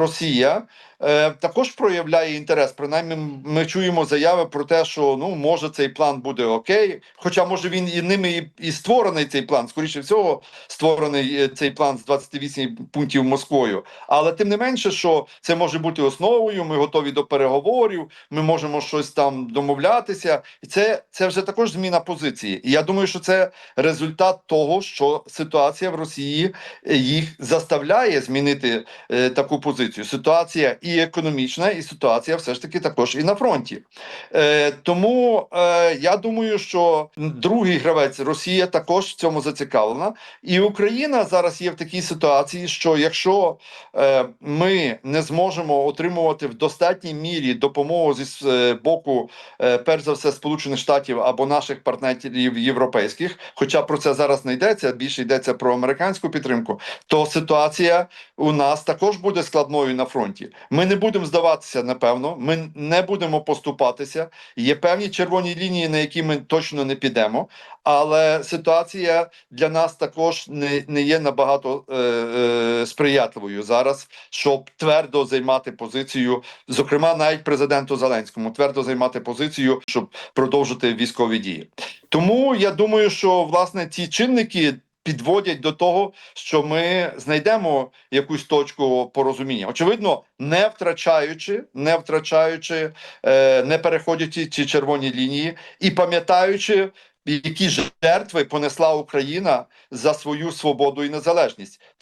Росія е, також проявляє інтерес. Принаймні, ми чуємо заяви про те, що ну може цей план буде окей. Хоча може він і ними і, і створений цей план. Скоріше всього, створений е, цей план з 28 пунктів Москвою. Але тим не менше, що це може бути основою. Ми готові до переговорів. Ми можемо щось там домовлятися, і це, це вже також зміна позиції. І я думаю, що це результат того, що ситуація в Росії е, їх заставляє змінити е, таку позицію. Ситуація і економічна, і ситуація все ж таки також і на фронті. Е, тому е, я думаю, що другий гравець Росія також в цьому зацікавлена, і Україна зараз є в такій ситуації, що якщо е, ми не зможемо отримувати в достатній мірі допомогу зі е, боку, е, перш за все, Сполучених Штатів або наших партнерів європейських, хоча про це зараз не йдеться, більше йдеться про американську підтримку, то ситуація у нас також буде складною на фронті. Ми не будемо здаватися, напевно, ми не будемо поступатися. Є певні червоні лінії, на які ми точно не підемо. Але ситуація для нас також не, не є набагато е, е, сприятливою зараз, щоб твердо займати позицію, зокрема, навіть президенту Зеленському, твердо займати позицію, щоб продовжити військові дії. Тому я думаю, що власне ці чинники. Підводять до того, що ми знайдемо якусь точку порозуміння. Очевидно, не втрачаючи, не втрачаючи, е, не переходячи ці червоні лінії і пам'ятаючи, які жертви понесла Україна за свою свободу і незалежність.